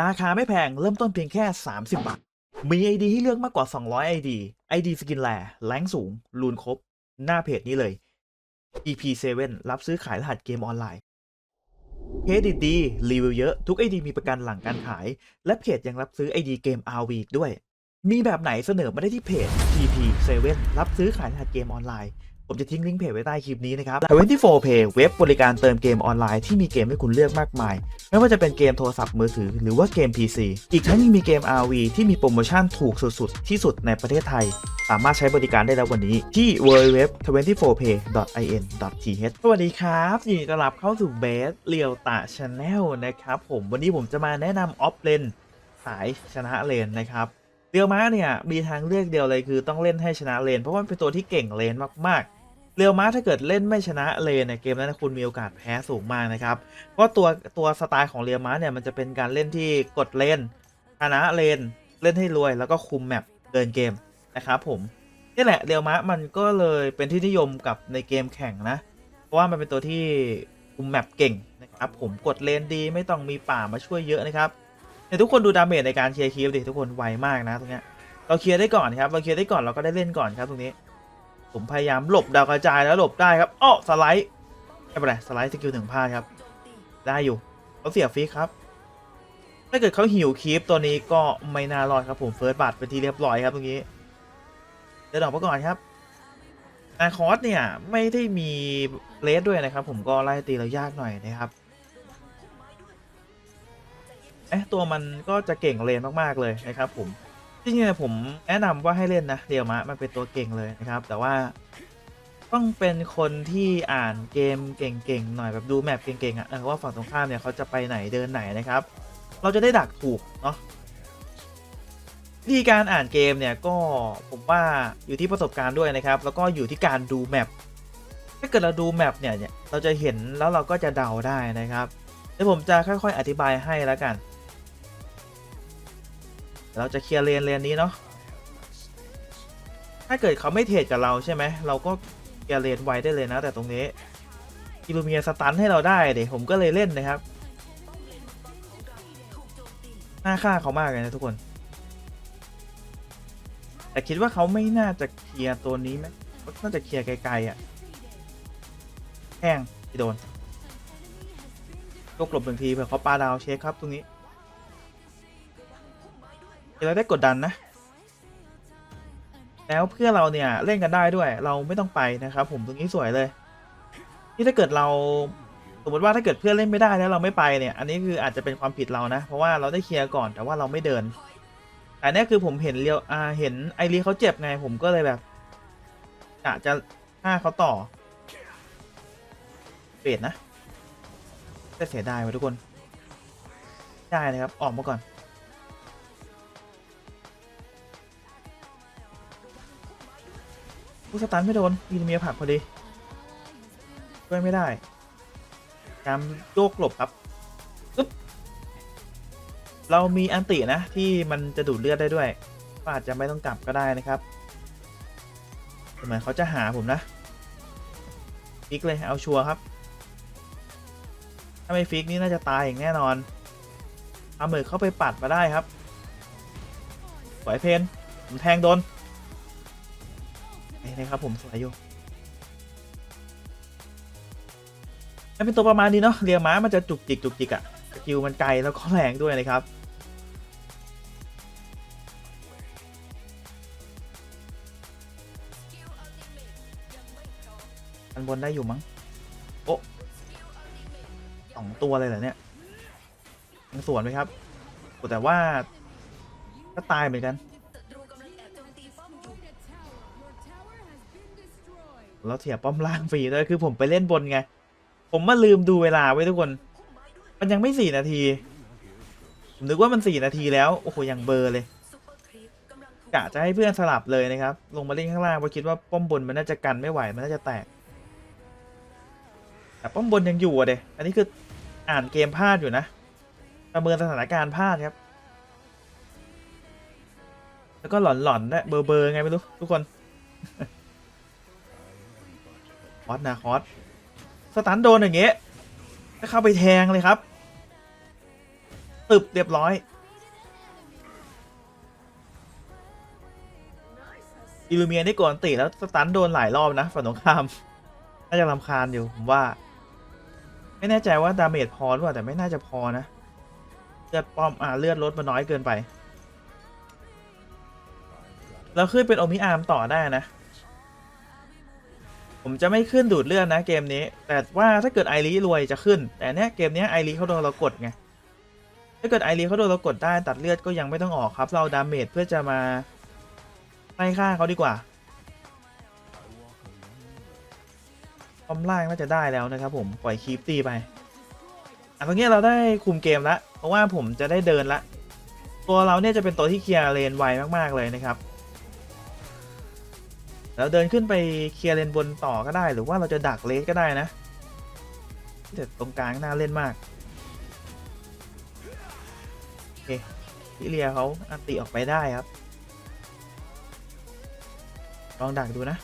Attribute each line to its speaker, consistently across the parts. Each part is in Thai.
Speaker 1: ราคาไม่แพงเริ่มต้นเพียงแค่ 30 บาท มี ID ให้เลือกมากกว่า 200 ID ID สกินแลแรงสูงรูนครบ หน้าเพจนี้เลย EP7 รับซื้อขายรหัสเกมออนไลน์เครดิตดีรีวิวเยอะ ทุก ID มีประกันหลังการขาย และเพจยังรับซื้อ ID เกม RV ด้วย มีแบบไหนเสนอมาได้ที่เพจ EP7 รับซื้อขายรหัสเกมออนไลน์ ผมจะทิ้งลิงก์เพจไว้ใต้คลิปนี้นะครับ 24 Pay เว็บบริการเติมเกมออนไลน์ที่มีเกมให้คุณเลือกมากมาย ไม่ว่าจะเป็นเกมโทรศัพท์มือถือหรือว่าเกม PC อีกทั้งยังมีเกม RV ที่มีโปรโมชั่นถูกสุดๆ ที่สุดในประเทศไทย สามารถใช้บริการได้แล้ววันนี้ที่ www.24pay.in.th สวัสดีครับยินดีต้อนรับเข้าสู่เบสเรียวตาชาแนลนะครับผมวันนี้ผมจะมาแนะนำออฟเลนสายชนะเลนนะครับเรียวม้าเนี่ยมีทางเลือกเดียวเลยคือต้องเล่นให้ชนะเลน เพราะว่าเป็นตัวที่เก่งเลนมากๆ เรียวมาถ้าเกิดเล่นไม่ชนะเลนเนี่ยเกมนั้นคุณมีโอกาสแพ้สูงมากนะครับ เพราะตัวตัวสไตล์ของเรียวมาเนี่ยมันจะเป็นการเล่นที่กดเลนชนะเลนเล่นให้รวยแล้วก็คุมแมปเดินเกมนะครับผมนี่แหละเรียวม้ามันก็เลยเป็นที่นิยมกับในเกมแข่งนะ เพราะว่ามันเป็นตัวที่คุมแมปเก่งนะครับผมกดเลนดีไม่ต้องมีป่ามาช่วยเยอะนะครับเดี๋ยวทุกคนดูดาเมจในการเคลียร์คีฟดิทุกคนไวมากนะตรงเนี้ยเราเคลียร์ได้ก่อนครับเราเคลียร์ได้ก่อนเราก็ได้เล่นก่อนครับตรงนี้ ผมพยายามหลบดาวกระจายแล้วหลบได้ครับอ้อสไลด์ไม่เป็นไรสไลด์สกิลถึงพลาดครับ ได้อยู่เขาเสียฟีครับ ถ้าเกิดเขาหิวคีฟตัวนี้ก็ไม่น่ารอดครับผมเฟิร์สบัตเป็นที่เรียบร้อยครับตรงนี้เดินออกมาก่อนครับอาคอสเนี่ย ไม่ได้มีเลสด้วยนะครับ ผมก็ไล่ตีเรายากหน่อยนะครับเอ๊ะตัวมันก็จะเก่งเลนมาก ๆ เลยนะครับผม จริงๆนะผมแนะนำว่าให้เล่นนะเรียวมะมันเป็นตัวเก่งเลยนะครับ แต่ว่าต้องเป็นคนที่อ่านเกมเก่งๆหน่อยแบบดูแมปเก่งๆอะ่ะว่าฝั่งตรงข้ามเนี่ยเขาจะไปไหนเดินไหนนะครับ เราจะได้ดักถูกเนาะวิธีการอ่านเกมเนี่ยก็ผมว่าอยู่ที่ประสบการณ์ด้วยนะครับ แล้วก็อยู่ที่การดูแมปถ้าเกิดเราดูแมปเนี่ยเนี่ยเราจะเห็นแล้วเราก็จะเดาได้นะครับเดี๋ยวผมจะค่อยๆอธิบายให้แล้วกัน เราจะเคลียร์เลนเลนนี้เนาะถ้าเกิดเขาไม่เทรดกับเราใช่ไหมเราก็เคลียร์เลนไวได้เลยนะ แต่ตรงนี้อิลูเมียสตันให้เราได้เดี๋ยวผมก็เลยเล่นนะครับน่าฆ่าเขามากเลยนะทุกคน แต่คิดว่าเขาไม่น่าจะเคลียร์ตัวนี้ไหมน่าจะเคลียร์ไกลๆอะ่ะแห้งที่โดนยกหลบหนึ่งทีเผื่อเขาปาดาวเช็คครับตรงนี้ เราได้กดดันนะ แล้วเพื่อเราเนี่ยเล่นกันได้ด้วย เราไม่ต้องไปนะครับ ผมตรงนี้สวยเลยที่ถ้าเกิดเราสมมติว่าถ้าเกิดเพื่อนเล่นไม่ได้แล้วเราไม่ไปเนี่ย อันนี้คืออาจจะเป็นความผิดเรานะ เพราะว่าเราได้เคลียร์ก่อนแต่ว่าเราไม่เดิน แต่เนี่ยคือผมเห็นเรียวอ่าเห็นไอรีเขาเจ็บไงผมก็เลยแบบกะจะฆ่าเขาต่อเปลี่ยนนะแต่เสียดายว่ะทุกคน ได้เลยครับ ออกมาก่อน ผู้สตันไม่โดนมีเมียผักพอดีช่วยไม่ได้การโยกหลบครับปึ๊บเรามีอันตินะ ที่มันจะดูดเลือดได้ด้วยก็อาจจะไม่ต้องกลับก็ได้นะครับเหมือนเขาจะหาผมนะ ฟิกเลยเอาชัวร์ครับ ถ้าไม่ฟิกนี่น่าจะตายอย่างแน่นอนเอามือเข้าไปปัดมาได้ครับสวยเพนผมแทงโดน นะครับผมสวยอยู่มันเป็นตัวประมาณนี้เนาะเรียม้ามันจะจุกจิกจุกจิกอะสกิลมันไกลแล้วก็แรงด้วยนะครับอันบนได้อยู่มั้งโอ้สองตัวเลยเหรอเนี่ยยังสวนไหมครับ แต่ว่าก็ตายเหมือนกัน แล้วเถียป้อมล่างฟรีด้วยคือผมไปเล่นบนไง ผมมาลืมดูเวลาไว้ทุกคน มันยังไม่สี่นาที ผมนึกว่ามันสี่นาทีแล้ว โอ้โหยังเบอร์เลยกะจะให้เพื่อนสลับเลยนะครับ ลงมาเล่นข้างล่างเพราะคิดว่าป้อมบนมันน่าจะกันไม่ไหว มันน่าจะแตก แต่ป้อมบนยังอยู่อะเดอันนี้คืออ่านเกมพลาดอยู่นะ ประเมินสถานการณ์พลาดครับ แล้วก็หลอนๆด้วยเบอร์เบอร์ไงไม่รู้ทุกคน อสนะคอสสตันโดนอย่างเงี้ยก็เข้าไปแทงเลยครับตึบเรียบร้อยอิลูเมียนี่กวนติแล้วสตันโดนหลายรอบนะฝั่งตรงข้ามน่าจะรำคาญอยู่ผมว่า ไม่แน่ใจว่าดาเมจพอหรือเปล่าแต่ไม่น่าจะพอนะเลือดป้อมอ่าเลือดลดมาน้อยเกินไป เราขึ้นเป็นโอมิอาร์มต่อได้นะ ผมจะไม่ขึ้นดูดเลือดนะเกมนี้ แต่ว่าถ้าเกิดไอรีรวยจะขึ้น แต่เนี้ยเกมเนี้ยไอรีเขาโดนเรากดไง ถ้าเกิดไอรีเขาโดนเรากดได้ตัดเลือดก็ยังไม่ต้องออกครับ เราดาเมจเพื่อจะมาไล่ฆ่าเขาดีกว่าคอมล่างน่าจะได้แล้วนะครับผมปล่อยคีปตีไปอะตรงนี้เราได้คุมเกมละเพราะว่าผมจะได้เดินละ ตัวเราเนี่ยจะเป็นตัวที่เคลียร์เลนไวมากๆเลยนะครับ แล้วเดินขึ้นไปเคลียร์เลนบนต่อก็ได้ หรือว่าเราจะดักเลสก็ได้นะแต่ตรงกลางน่าเล่นมากโอเคลิเลียเขาอันติออกไปได้ครับ ลองดักดูนะ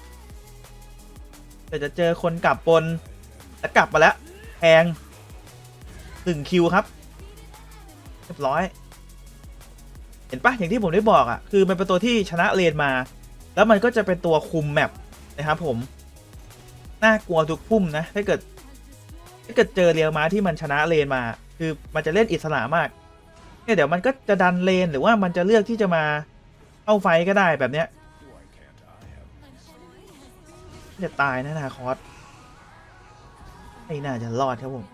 Speaker 1: แต่จะเจอคนกลับบนแล้วกลับมาแล้วแพงหนึ่งคิวครับเรียบร้อย เห็นปะอย่างที่ผมได้บอกอะ่ะ คือมันเป็นตัวที่ชนะเลนมา แล้วมันก็จะเป็นตัวคุมแมปนะครับผมน่ากลัวทุกพุ่มนะถ้าเกิดถ้าเกิดเจอเรียวมาที่มันชนะเลนมา คือมันจะเล่นอิสระมากเนี่ยเดี๋ยวมันก็จะดันเลนหรือว่ามันจะเลือกที่จะมาเข้าไฟก็ได้แบบเนี้ยจะตายนะนาคอสไม่น่าจะรอดครับผม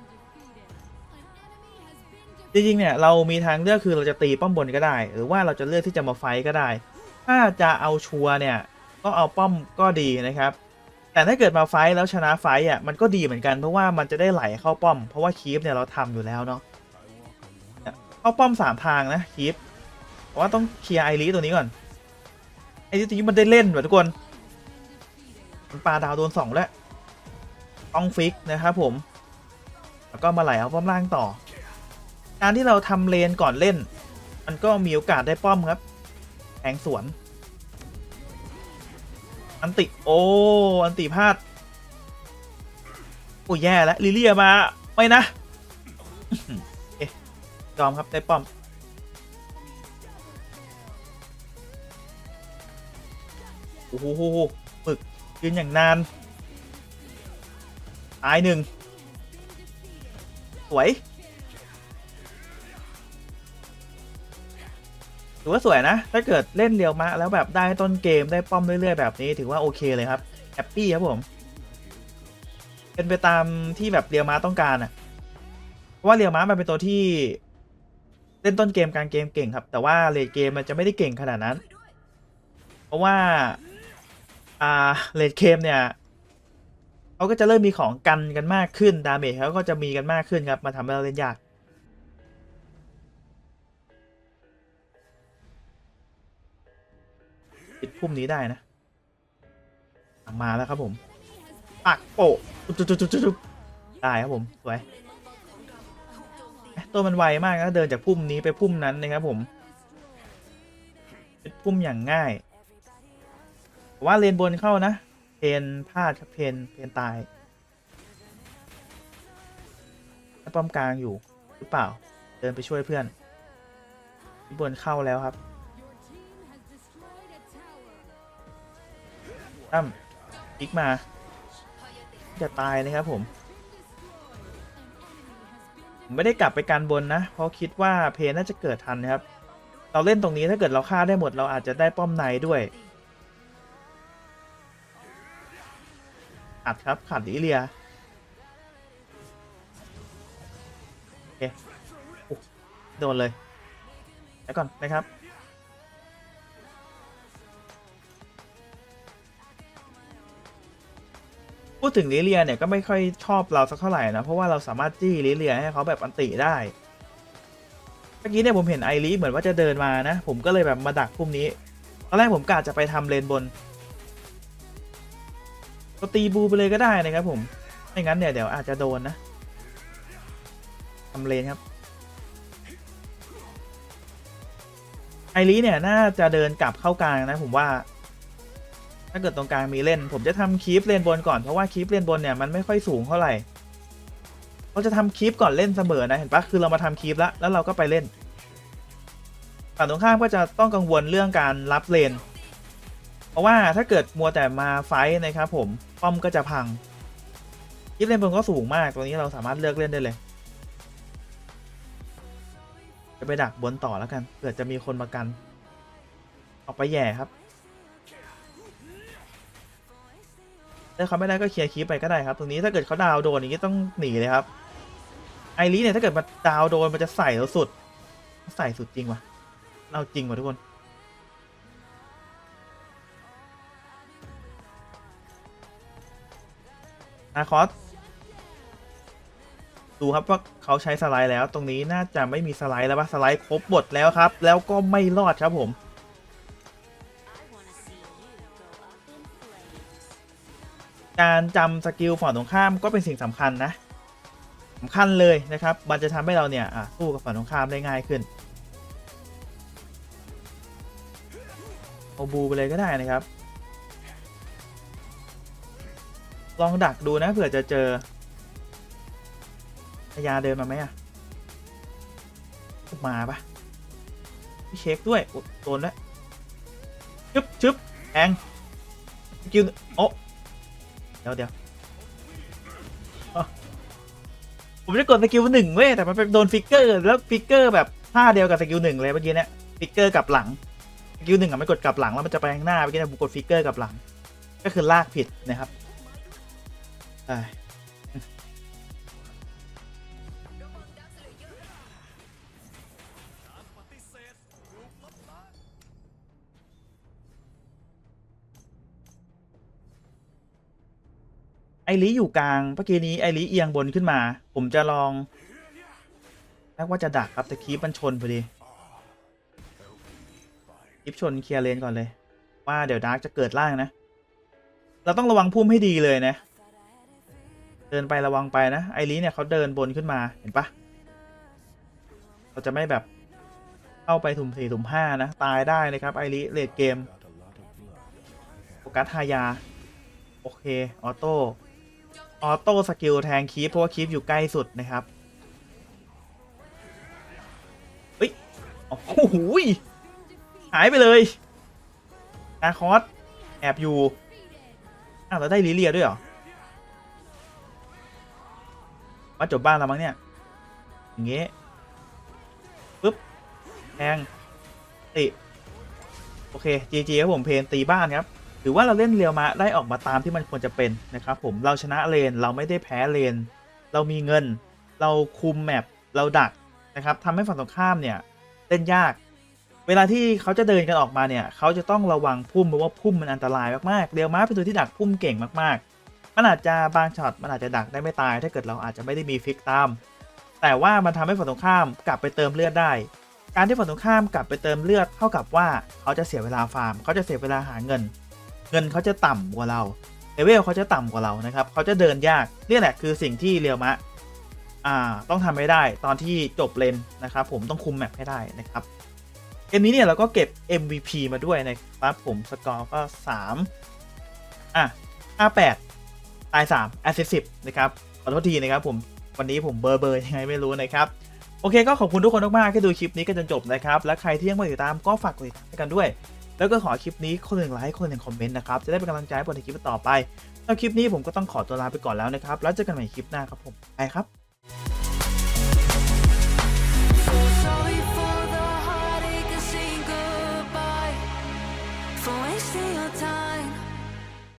Speaker 1: จริงๆเนี่ยเรามีทางเลือกคือเราจะตีป้อมบนก็ได้ หรือว่าเราจะเลือกที่จะมาไฟก็ได้ ถ้าจะเอาชัวร์เนี่ยก็เอาป้อมก็ดีนะครับ แต่ถ้าเกิดมาไฟแล้วชนะไฟอะมันก็ดีเหมือนกันเพราะว่ามันจะได้ไหลเข้าป้อม เพราะว่าคีฟเนี่ยเราทำอยู่แล้วเนาะเข้าป้อมสามทางนะคีฟแต่ว่าต้องเคลียร์ไอรีตัวนี้ก่อนไอรีตัวนี้มันได้เล่นว่ะทุกคนมันปลาดาวโดนสองแล้วต้องฟิกนะครับผมแล้วก็มาไหลเอาป้อมล่างต่อ การที่เราทำเลนก่อนเล่น มันก็มีโอกาสได้ป้อมครับ แทงสวน อันติ โอ้ อันติพลาด โอ้ยแย่แล้วลิเลียมา ไม่นะเอ๊ะยอมครับ ได้ป้อม โอ้โหหมึก ยืนอย่างนาน ตายหนึ่ง สวย ถือว่าสวยนะ ถ้าเกิดเล่นเรียวมะแล้วแบบได้ต้นเกมได้ป้อมเรื่อยๆ แบบนี้ ถือว่าโอเคเลยครับแฮปปี้ครับผม เป็นไปตามที่แบบเรียวมะต้องการอะเพราะว่าเรียวมะมันเป็นตัวที่ เล่นต้นเกมกลางเกมเก่งครับ แต่ว่าเลดเกมมันจะไม่ได้เก่งขนาดนั้น เพราะว่าอ่าเลดเกมเนี่ยเขาก็จะเริ่มมีของกันกันมากขึ้นดาเมจเขาก็จะมีกันมากขึ้นครับมาทำให้เราเล่นยาก ปิดพุ่มนี้ได้นะ มาแล้วครับผมปักโปะจุ๊บจุ๊บจุ๊บจุ๊บได้ครับผมสวยตัวมันไวมากนะเดินจากพุ่มนี้ไปพุ่มนั้นนะครับผมเป็นพุ่มอย่างง่ายว่าเลนบนเข้านะ เพนพลาดครับเพนเพนตายป้อมกลางอยู่หรือเปล่า เดินไปช่วยเพื่อนบนเข้าแล้วครับ ตั้มอีกมา จะตายนะครับผมไม่ได้กลับไปการบนนะ เพราะคิดว่าเพนน่าจะเกิดทันนะครับ เราเล่นตรงนี้ถ้าเกิดเราฆ่าได้หมดเราอาจจะได้ป้อมในด้วยขัดครับขัดลิเลียโอเคโอโดนเลยแล้วก่อนนะครับ ถึงลิเลียเนี่ยก็ไม่ค่อยชอบเราสักเท่าไหร่นะ เพราะว่าเราสามารถจี้ลิเลียให้เขาแบบอันติได้ เมื่อกี้เนี่ยผมเห็นไอรีเหมือนว่าจะเดินมานะ ผมก็เลยแบบมาดักพุ่มนี้ ตอนแรกผมกะจะไปทำเลนบนก็ตีบูไปเลยก็ได้นะครับผม ไม่งั้นเนี่ยเดี๋ยวอาจจะโดนนะทำเลนครับไอรีเนี่ยน่าจะเดินกลับเข้ากลางนะผมว่า ถ้าเกิดตรงกลางมีเล่น ผมจะทำคีฟเลนบนก่อนเพราะว่าคีฟเลนบนเนี่ยมันไม่ค่อยสูงเท่าไหร่เราจะทำคีฟก่อนเล่นเสมอนะเห็นปะคือเรามาทำคีฟแล้วแล้วเราก็ไปเล่นฝั่งตรงข้ามก็จะต้องกังวลเรื่องการรับเลน เพราะว่าถ้าเกิดมัวแต่มาไฟท์นะครับผมป้อมก็จะพังคีฟเลนบนก็สูงมากตัวนี้เราสามารถเลือกเล่นได้เลย จะไปดักบนต่อแล้วกันเผื่อจะมีคนมากัน ออกไปแย่ครับ ถ้าเขาไม่ได้ก็เคลียร์คีปไปก็ได้ครับ ตรงนี้ถ้าเกิดเขาดาวโดนอย่างนี้ต้องหนีเลยครับ ไอรีเนี่ยถ้าเกิดมาดาวโดนมันจะใส่เราสุด ใส่สุดจริงวะเราจริงวะทุกคนนาคอสดูครับว่าเขาใช้สไลด์แล้ว ตรงนี้น่าจะไม่มีสไลด์แล้วปะสไลด์ครบหมดแล้วครับ แล้วก็ไม่รอดครับผม การจำสกิลฝั่งตรงข้ามก็เป็นสิ่งสำคัญนะสำคัญเลยนะครับ มันจะทำให้เราเนี่ยอะสู้กับฝั่งตรงข้ามได้ง่ายขึ้นเอาบูไปเลยก็ได้นะครับ ลองดักดูนะเผื่อจะเจอพยาเดินมาไหมอะมาปะเช็คด้วยโอ้โดนแล้วชึบชึบแองกิลโอ้ เดี๋ยวเดี๋ยวผมจะกดสกิลหนึ่งเว้ยแต่มันไปโดนฟิกเกอร์แล้วฟิกเกอร์แบบท่าเดียวกับสกิลหนึ่งเลยเมื่อกี้เนี่ยฟิกเกอร์กลับหลังสกิลหนึ่งอะไม่กดกลับหลังแล้วมันจะไปข้างหน้าเมื่อกี้เนี่ยผมกดฟิกเกอร์กลับหลัง ก็คือลากผิดนะครับ ไอริอยู่กลางเมื่อกี้นี้ไอริเอียงบนขึ้นมา ผมจะลองแรกว่าจะดักครับแต่คีปมันชนพอดีคีปชนเคลียร์เลนก่อนเลย ว่าเดี๋ยวดาร์กจะเกิดล่างนะ เราต้องระวังพุ่มให้ดีเลยนะ เดินไประวังไปนะไอรีเนี่ยเขาเดินบนขึ้นมาเห็นปะเราจะไม่แบบเข้าไปถุ่มสี่ถุ่มห้านะ ตายได้นะครับไอรีเลดเกมโฟกัสฮายา โอเค ออโต้ ออโต้สกิลแทงคีปเพราะว่าคีปอยู่ใกล้สุดนะครับเฮ้ยโอ้โหหายไปเลยนาคอสแอบอยู่อ้าวเราได้ลิเลียด้วยเหรอมาจบบ้านเรามั้งเนี่ยอย่างเงี้ยปึ๊บแทงติโอเค GG ครับผมเพนตีบ้านครับ ถือว่าเราเล่นเรียวมาได้ออกมาตามที่มันควรจะเป็นนะครับผมเราชนะเลนเราไม่ได้แพ้เลน เรามีเงิน เราคุมแมปเราดักนะครับทำให้ฝั่งตรงข้ามเนี่ยเล่นยาก เวลาที่เขาจะเดินกันออกมาเนี่ยเขาจะต้องระวังพุ่มเพราะว่าพุ่มมันอันตรายมากๆเรียวมาเป็นตัวที่ดักพุ่มเก่งมากๆมันอาจจะบางช็อตมันอาจจะดักได้ไม่ตาย ถ้าเกิดเราอาจจะไม่ได้มีฟิกตามแต่ว่ามันทำให้ฝั่งตรงข้ามกลับไปเติมเลือดได้การที่ฝั่งตรงข้ามกลับไปเติมเลือดเท่ากับว่าเขาจะเสียเวลาฟาร์ม เขาจะเสียเวลาหาเงิน เงินเขาจะต่ำกว่าเราเลเวลเขาจะต่ำกว่าเรานะครับเขาจะเดินยากนี่แหละคือสิ่งที่เรียวมะอ่าต้องทำให้ได้ตอนที่จบเลนนะครับผมต้องคุมแมปให้ได้นะครับเกมนี้เนี่ยเราก็เก็บ MVP มาด้วยนะครับผมสกอร์ก็ 3 อะ 58 ตาย 3 แอสซิส10นะครับขอโทษทีนะครับผมวันนี้ผมเบอร์เบอร์ยังไงไม่รู้นะครับโอเคก็ขอบคุณทุกคนมากๆที่ดูคลิปนี้กันจนจบนะครับ และใครที่ยังไม่ติดตามก็ฝากกดติดตามให้กันด้วย แล้วก็ขอคลิปนี้คนหนึ่งไลค์คนหนึ่งคอมเมนต์นะครับ จะได้เป็นกำลังใจให้ผมในคลิปต่อไปสำหรับคลิปนี้ผมก็ต้องขอตัวลาไปก่อนแล้วนะครับ แล้วเจอกันใหม่คลิปหน้าครับผมไปครับ